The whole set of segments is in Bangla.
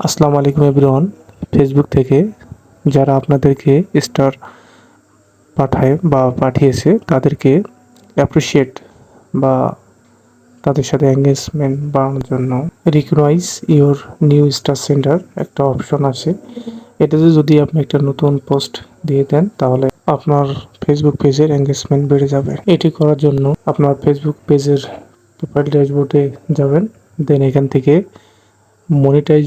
আসসালামু আলাইকুম এভরিওয়ান। ফেসবুক থেকে যারা আপনাদেরকে স্টার পাঠায় বা পাঠিয়েছে, তাদেরকে অ্যাপ্রিসিয়েট বা তাদের সাথে এঙ্গেজমেন্ট বাড়ানোর জন্য recognize your new star centre একটা অপশন আছে। এটাতে যদি আপনি একটা নতুন পোস্ট দিয়ে দেন, তাহলে আপনার ফেসবুক পেজের এঙ্গেজমেন্ট বেড়ে যাবে। এটি করার জন্য আপনার ফেসবুক পেজের প্রোফাইল ড্যাশবোর্ডে যাবেন দেন এখান থেকে মনিটাইজ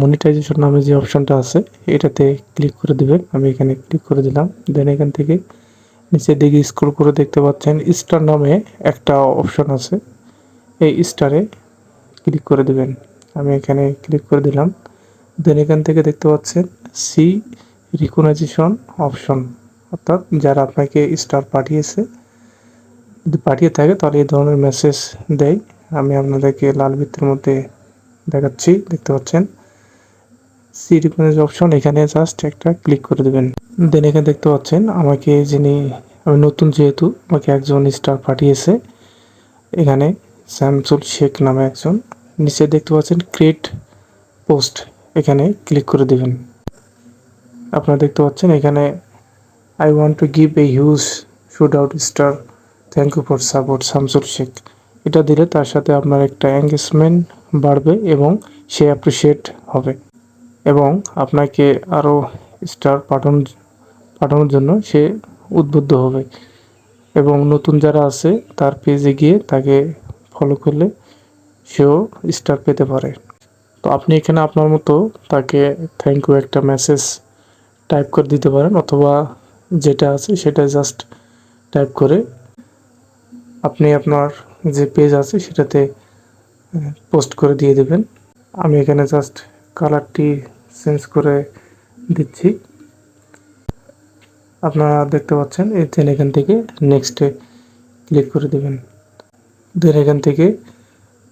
মনিটাইজেশন নামে যে অপশনটা আছে, এটাতে ক্লিক করে দিবেন। আমি এখানে ক্লিক করে দিলাম। দেন এখান থেকে নিচের দিকে স্ক্রল করে দেখতে পাচ্ছেন স্টার নামে একটা অপশন আছে। এই স্টারে ক্লিক করে দেবেন। আমি এখানে ক্লিক করে দিলাম। দেন এখান থেকে দেখতে পাচ্ছেন সি রিকগনাইজেশন অপশন অর্থাৎ যারা আপনাকে স্টার পাঠিয়েছে, যদি পাঠিয়ে থাকে, তাহলে এই ধরনের মেসেজ দেয়। আমি আপনাদেরকে লাল বৃত্তের মধ্যে দেখাচ্ছি, দেখতে পাচ্ছেন? সি রিকগনাইজ অপশন এখানে জাস্ট একটা ক্লিক করে দেবেন। দেন এখানে দেখতে পাচ্ছেন, আমাকে যিনি, আমি নতুন যেহেতু, আমাকে একজন স্টার পাঠিয়েছে। এখানে স্যামসুল শেখ নামে একজন। নিচে দেখতে পাচ্ছেন ক্রিয়েট পোস্ট এখানে ক্লিক করে দেবেন। আপনারা দেখতে পাচ্ছেন, এখানে I want to give a huge shout out star thank you for support Shamsul Sheikh এটা দিলে তার সাথে আপনার একটা এঙ্গেজমেন্ট বাড়বে এবং সে অ্যাপ্রিসিয়েট হবে। এবং আপনাকে আরও স্টার পাঠানোর পাঠানোর জন্য সে উদ্বুদ্ধ হবে। এবং নতুন যারা আছে, তার পেজে গিয়ে তাকে ফলো করলে সেও স্টার পেতে পারে। তো আপনি এখানে আপনার মতো তাকে থ্যাংক ইউ একটা মেসেজ টাইপ করে দিতে পারেন, অথবা যেটা আছে সেটা জাস্ট টাইপ করে আপনি আপনার যে পেজ আছে সেটাতে পোস্ট করে দিয়ে দেবেন। আমি এখানে জাস্ট কালারটি চেঞ্জ করে দিচ্ছি। আপনারা দেখতে পাচ্ছেন দেন এখান থেকে নেক্সটে ক্লিক করে দেবেন। দেন এখান থেকে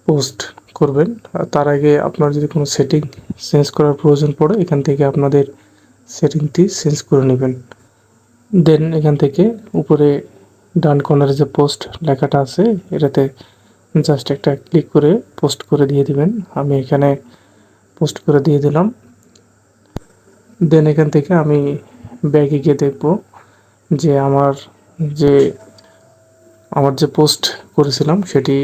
পোস্ট করবেন। তার আগে আপনার যদি কোনো সেটিং চেঞ্জ করার প্রয়োজন পড়ে, এখান থেকে আপনাদের সেটিংটি চেঞ্জ করে নেবেন। দেন এখান থেকে উপরে ডান কর্নারে যে পোস্ট লেখাটা আছে, এটাতে জাস্ট একটা ক্লিক করে পোস্ট করে দিয়ে দিবেন। আমি এখানে পোস্ট করে দিয়ে দিলাম। দেন এখান থেকে আমি ব্যাগে গিয়ে দেখব যে আমার যে আমার যে পোস্ট করেছিলাম সেটি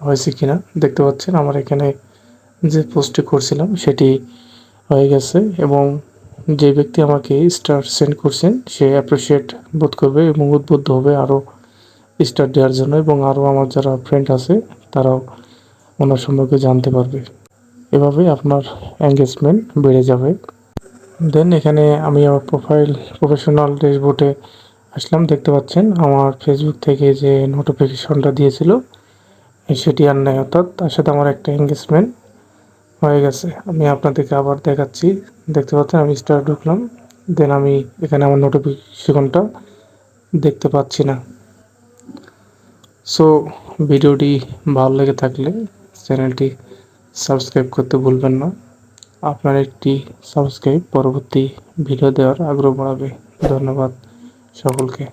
হয়েছে কিনা। দেখতে পাচ্ছেন আমার এখানে যে পোস্টটি করছিলাম সেটি হয়ে গেছে এবং যে ব্যক্তি আমাকে স্টার সেন্ড করছেন সে অ্যাপ্রিসিয়েট বোধ করবে এবং উদ্বুদ্ধ হবে আরও স্টার দেওয়ার জন্য এবং আরও আমার যারা ফ্রেন্ড আছে, তারাও ওনার সম্পর্কে জানতে পারবে। এভাবে আপনার এঙ্গেজমেন্ট বেড়ে যাবে। দেন এখানে আমি আমার প্রোফাইল প্রফেশনাল ড্যাশবোর্ডে আসলাম। দেখতে পাচ্ছেন, আমার ফেসবুক থেকে যে নোটিফিকেশনটা দিয়েছিল, সেটি আর নেই। অর্থাৎ তার সাথে আমার একটা এঙ্গেজমেন্ট হয়ে গেছে। আমি আপনাদেরকে আবার দেখাচ্ছি। দেখতে পাচ্ছেন, আমি স্টার ঢুকলাম। দেন আমি এখানে আমার নোটিফিকেশনটা দেখতে পাচ্ছি না। সো ভিডিওটি ভালো লেগে থাকলে চ্যানেলটি সাবস্ক্রাইব করতে ভুলবেন না। আপনার একটি সাবস্ক্রাইব পরবর্তী ভিডিও দেওয়ার আগ্রহ বাড়াবে। ধন্যবাদ সকলকে।